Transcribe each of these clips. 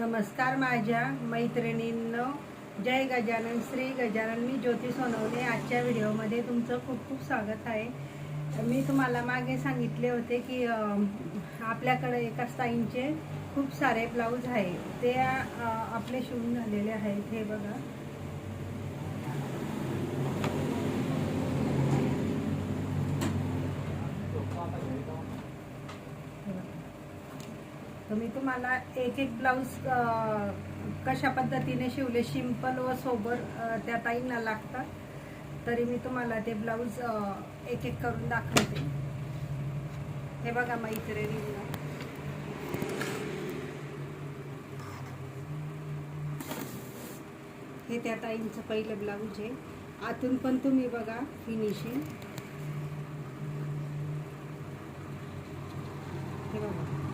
नमस्कार माझ्या मैत्रिणींनो. जय गजानन श्री गजानन. मी ज्योती सोनवणे. आजच्या व्हिडिओमध्ये तुमचं खूप खूप स्वागत आहे. मी तुम्हाला मागे सांगितले होते की आपल्याकडे एका ताईंचे खूप सारे ब्लाऊज आहे. ते आपले शिवून झालेले आहेत. हे बघा. तर मी तुम्हाला एक एक ब्लाऊज कशा पद्धतीने शिवले शिंपल व सोबर त्या ताईंना लागतात. तरी मी तुम्हाला ते ब्लाऊज एक एक करून दाखवते. हे बघा मैत्रिणींना हे त्या ताईंचं पहिलं ब्लाऊज आहे. आतून पण तुम्ही बघा फिनिशिंग हे बघा.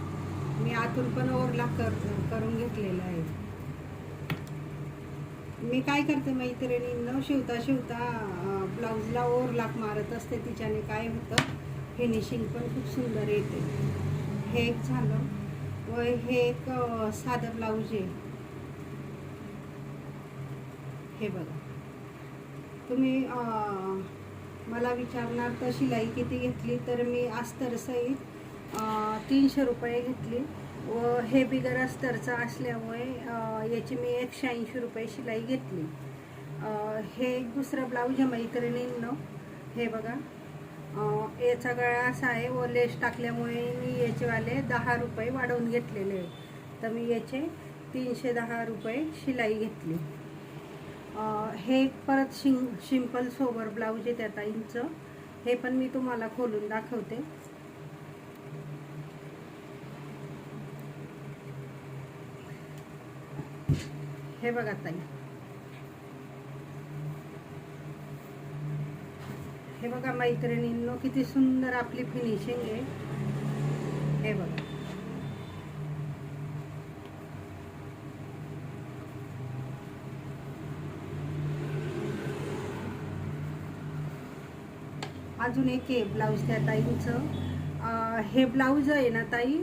मी आतून पण ओरला कर करून घेतलेला आहे. मी काय करते मैत्रिणी न शिवता शिवता ब्लाऊजला ब्लाऊजला ओरलाक मारत असते तिच्याने. काय होतं? फिनिशिंग पण खूप सुंदर येते. हे एक झालं. व हे एक साधं ब्लाऊज आहे. हे बघा. तुम्ही मला विचारणार तर शिलाई किती घेतली? तर मी अस्तरसहित अं, तीनशे रुपये घेतली. व हे बिगर अस्तरचं असल्यामुळे याची मी एकशे ऐंशी रुपये शिलाई घेतली. हे एक दुसरं ब्लाऊज आहे मैत्रिणींनो हे बघा. याचा गळा असा आहे व लेस टाकल्यामुळे मी याचेवाले दहा रुपये वाढवून घेतलेले आहे तर मी याचे तीनशे दहा रुपये शिलाई घेतली. हे परत शिं सिंपल सोबर ब्लाऊज आहे त्या इंच हे पण मी तुम्हाला खोलून दाखवते. हे बघा ताई. हे बघा मैत्रिणींनो किती सुंदर आपली फिनिशिंग आहे. हे बघा. अजून एक आहे ब्लाऊज त्या ताईंचं. हे ब्लाऊज आहे ना ताई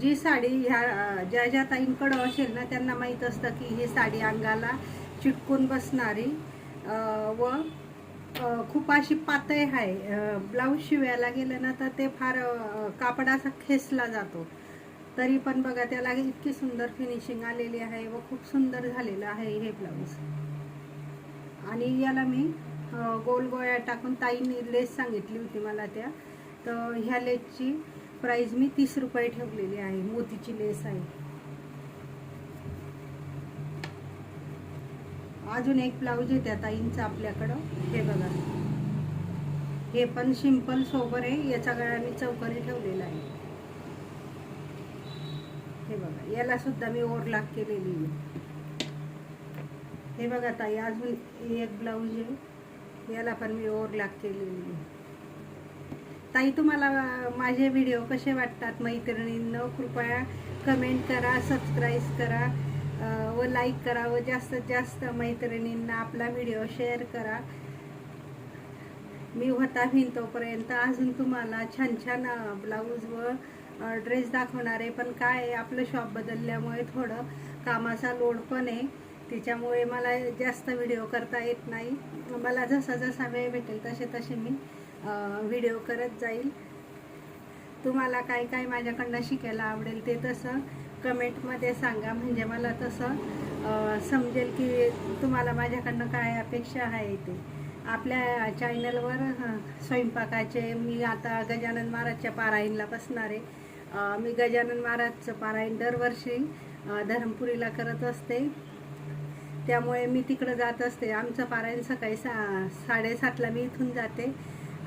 जी साडी ह्या ज्या ज्या ताईंकडं असेल ना त्यांना माहीत असतं की ही साडी अंगाला चिटकून बसणारी व खूप अशी पातळ आहे. ब्लाऊज शिवायला गेलं ना तर ते फार कापडाचा खेसला खेचला जातो. तरी पण बघा त्याला इतकी सुंदर फिनिशिंग आलेली आहे व खूप सुंदर झालेलं आहे हे ब्लाऊज. आणि याला मी गोल गोळ्या टाकून ताईंनी लेस सांगितली होती मला त्या. तर ह्या लेसची प्राइस मी तीस रुपये ठेवलेली आहे. मोतीची लेस आहे. अजून एक ब्लाऊज येते आता ताईंचं आपल्याकडं. हे बघा. हे पण सिंपल सोबर आहे. याचा गळा मी चौकरी ठेवलेला आहे. हे बघा. याला सुद्धा मी ओरलाक केलेली आहे. हे बघा ताई अजून एक ब्लाऊज आहे. याला पण मी ओरलाक केलेली आहे. ताई तुम्हाला माझे व्हिडिओ कसे वाटतात? मैत्रिणींनो कृपया कमेंट करा सबस्क्राईब करा व लाईक करा व जास्तीत जास्त मैत्रिणींना आपला व्हिडिओ शेअर करा. मी होता भिंतोपर्यंत अजून तुम्हाला छान छान ब्लाऊज व ड्रेस दाखवणार आहे पण काय आहे आपलं शॉप बदलल्यामुळे थोडं कामाचा लोड पण आहे. त्याच्यामुळे मला जास्त व्हिडिओ करता येत नाही. मला जसा जसा वेळ भेटेल तसे तसे मी व्हिडिओ करत जाईल. तुम्हाला काय काय माझ्याकडनं शिकायला आवडेल ते तसं कमेंटमध्ये सांगा. म्हणजे मला तसं समजेल की तुम्हाला माझ्याकडनं काय अपेक्षा आहे ते. आपल्या चॅनलवर स्वयंपाकाचे मी आता गजानन महाराजच्या पारायणला बसणार आहे. मी गजानन महाराजचं पारायण दरवर्षी धर्मपुरीला करत असते. त्यामुळे मी तिकडं जात असते. आमचं पारायण सकाळी सा साडेसातला मी इथून जाते.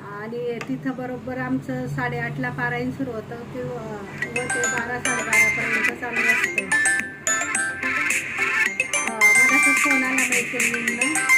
आणि तिथं बरोबर आमचं साडेआठला पारायण सुरू होतं. किंवा व ते बारा साडेबारापर्यंत चालू असतं. मला तो फोन आला मैत्रिणींना